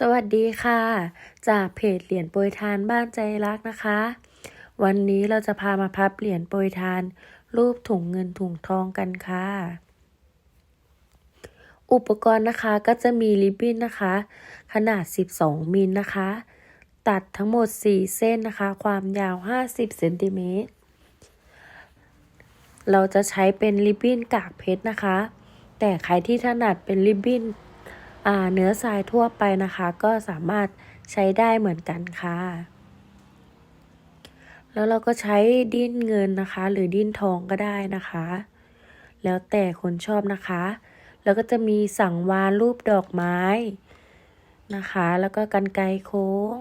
สวัสดีค่ะ จากเพจเหรียญโปรยทานบ้านใจรักนะคะ วันนี้เราจะพามาพับเหรียญโปรยทาน รูปถุงเงินถุงทองกันค่ะ อุปกรณ์นะคะก็จะมีริบบิ้นนะคะ ขนาด 12 มิลนะคะ ตัดทั้งหมด 4 เส้นนะคะ ความยาว 50เซนติเมตรเราจะใช้เป็นริบบิ้นกากเพชรนะคะ แต่ใครที่ถนัดเป็นริบบิ้น เนื้อทรายทั่วไปนะคะ ก็สามารถใช้ได้เหมือนกันค่ะ แล้วเราก็ใช้ดิ้นเงินนะคะ หรือดิ้นทองก็ได้นะคะ แล้วแต่คนชอบนะคะ แล้วก็จะมีสังวาลรูปดอกไม้นะคะ แล้วก็กันไกรโค้ง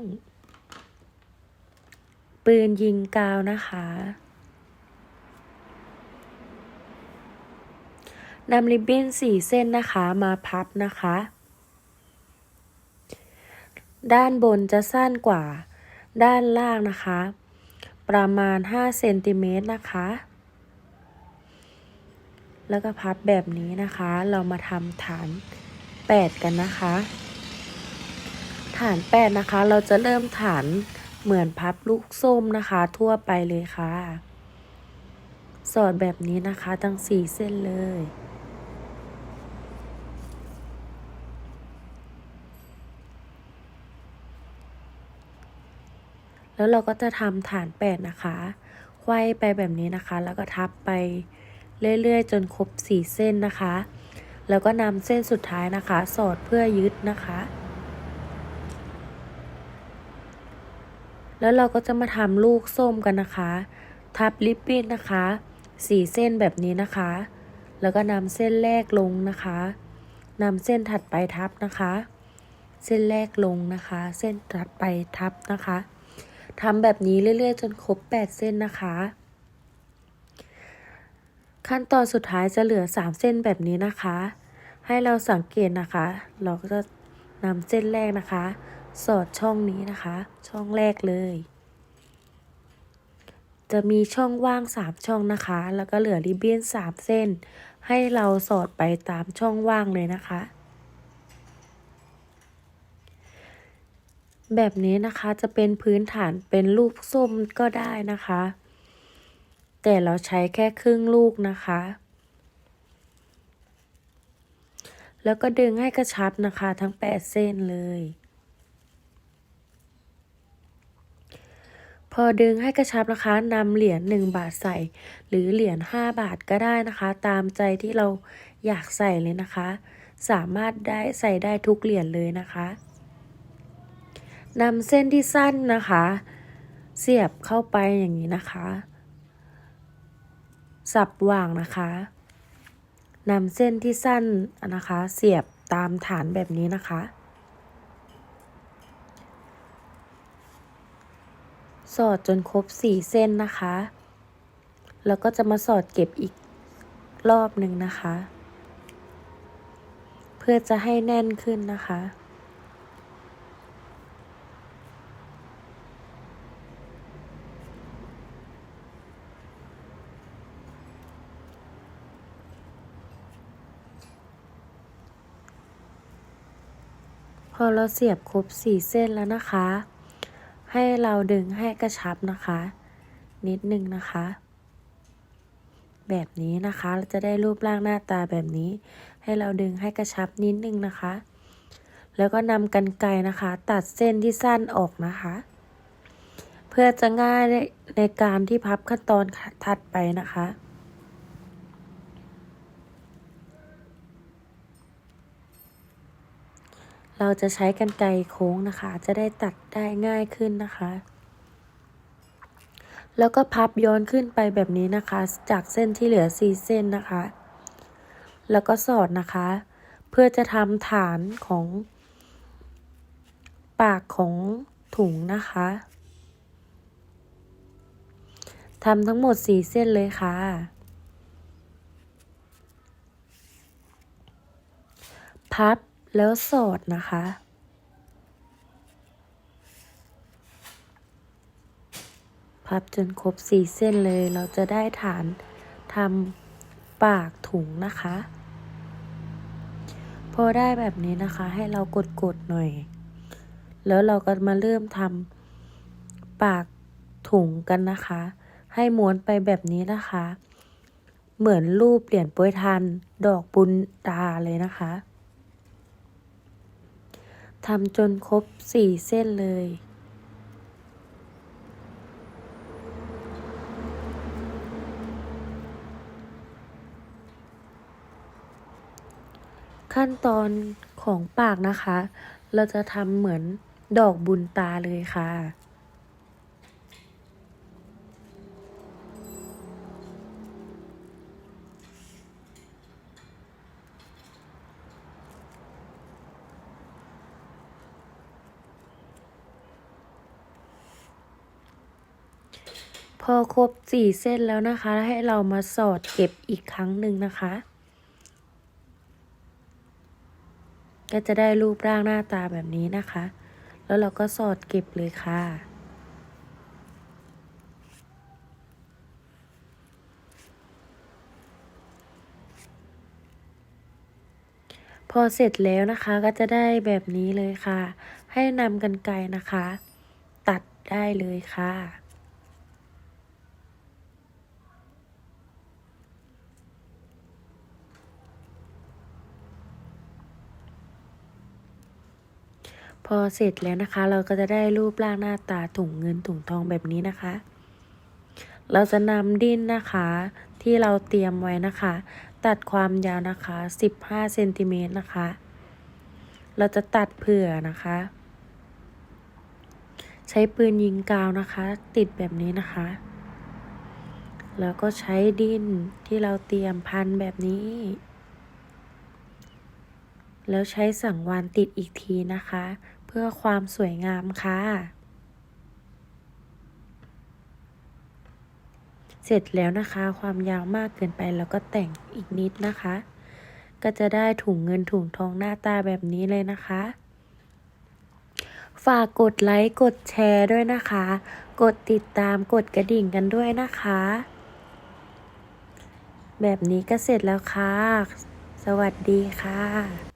ปืนยิงกาวนะคะนำริบบิ้นสี่เส้นนะคะมาพับนะคะ ด้านบนจะสั้นกว่าด้านล่างนะคะ ประมาณ 5 เซนติเมตรนะคะ แล้วก็พับแบบนี้นะคะ เรามาทำฐาน 8 กันนะคะ ฐาน 8 นะคะ เราจะเริ่มฐานเหมือนพับลูกส้มนะคะ ทั่วไปเลยค่ะ สอดแบบนี้นะคะทั้ง 4 เส้นเลย แล้วเราก็จะทำฐานแปดนะคะไขว้ไปแบบนี้นะคะ แล้วก็ทับไปเรื่อยๆ จนครบสี่เส้นนะคะ แล้วก็นำเส้นสุดท้ายนะคะ สอดเพื่อยึดนะคะ แล้วเราก็จะมาทำลูกส้มกันนะคะ ทับลิปปิ้นนะคะสี่เส้นแบบนี้นะคะ แล้วก็นำเส้นแรกลงนะคะนำเส้นถัดไปทับนะคะ เส้นแรกลงนะคะ เส้นถัดไปทับนะคะ ทำแบบนี้เรื่อยๆ จนครบ 8 เส้นนะคะ ขั้นตอนสุดท้ายจะเหลือ 3 เส้นแบบนี้นะคะ ให้เราสังเกตนะคะ เราก็จะนำเส้นแรกนะคะ สอดช่องนี้นะคะ ช่องแรกเลย จะมีช่องว่าง 3 ช่องนะคะ แล้วก็เหลือริบบิ้น3 เส้น ให้เราสอดไปตามช่องว่างเลยนะคะ แบบนี้นะคะจะเป็นพื้นฐานเป็นลูกส้มก็ได้นะคะ แต่เราใช้แค่ครึ่งลูกนะคะ แล้วก็ดึงให้กระชับนะคะ ทั้ง 8 เส้นเลย พอดึงให้กระชับนะคะนำเหรียญ1บาทใส่ หรือเหรียญ5บาทก็ได้นะคะ ตามใจที่เราอยากใส่เลยนะคะ สามารถได้ใส่ได้ทุกเหรียญเลยนะคะ นำเส้นที่สั้นนะคะ เสียบเข้าไปอย่างนี้นะคะ สับวางนะคะนำเส้นที่สั้นนะคะ เสียบตามฐานแบบนี้นะคะ สอดจนครบสี่เส้นนะคะ แล้วก็จะมาสอดเก็บอีกรอบหนึ่งนะคะ เพื่อจะให้แน่นขึ้นนะคะ พอเราเสียบครบสี่เส้นแล้วนะคะ ให้เราดึงให้กระชับนะคะ นิดนึงนะคะ แบบนี้นะคะเราจะได้รูปร่างหน้าตาแบบนี้ ให้เราดึงให้กระชับนิดนึงนะคะ แล้วก็นำกันไกนะคะ ตัดเส้นที่สั้นออกนะคะ เพื่อจะง่ายในการที่พับขั้นตอนถัดไปนะคะ เราจะใช้กันไกรโค้งนะคะ จะได้ตัดได้ง่ายขึ้นนะคะ แล้วก็พับย้อนขึ้นไปแบบนี้นะคะ จากเส้นที่เหลือสี่เส้นนะคะ แล้วก็สอดนะคะ เพื่อจะทำฐานของปากของถุงนะคะทำทั้งหมดสี่เส้นเลยค่ะ พับ แล้วสอดนะคะ พับจนครบสี่เส้นเลยเราจะได้ฐานทำปากถุงนะคะ พอได้แบบนี้นะคะให้เรากดกดหน่อย แล้วเราก็มาเริ่มทำปากถุงกันนะคะ ให้ม้วนไปแบบนี้นะคะ เหมือนรูปเหรียญปรยทานดอกบุญตาเลยนะคะ ทำจนครบสี่เส้นเลย ขั้นตอนของปากนะคะ เราจะทำเหมือนดอกบุญตาเลยค่ะ พอครบสี่เส้นแล้วนะคะ ให้เรามาสอดเก็บอีกครั้งหนึ่งนะคะ ก็จะได้รูปร่างหน้าตาแบบนี้นะคะ แล้วเราก็สอดเก็บเลยค่ะพอเสร็จแล้วนะคะก็จะได้แบบนี้เลยค่ะ ให้นำกันไกรนะคะ ตัดได้เลยค่ะ พอเสร็จแล้วนะคะ เราก็จะได้รูปร่างหน้าตาถุงเงินถุงทองแบบนี้นะคะ เราจะนำดินนะคะ ที่เราเตรียมไว้นะคะ ตัดความยาวนะคะ 15เซนติเมตรนะคะ เราจะตัดเผื่อนะคะ ใช้ปืนยิงกาวนะคะ ติดแบบนี้นะคะ แล้วก็ใช้ดินที่เราเตรียมพันแบบนี้ แล้วใช้สังวานติดอีกทีนะคะ เพื่อความสวยงามค่ะ เสร็จแล้วนะคะความยาวมากเกินไปแล้วก็แต่งอีกนิดนะคะ ก็จะได้ถุงเงินถุงทองหน้าตาแบบนี้เลยนะคะ ฝากกดไลค์กดแชร์ด้วยนะคะ กดติดตามกดกระดิ่งกันด้วยนะคะ แบบนี้ก็เสร็จแล้วค่ะสวัสดีค่ะ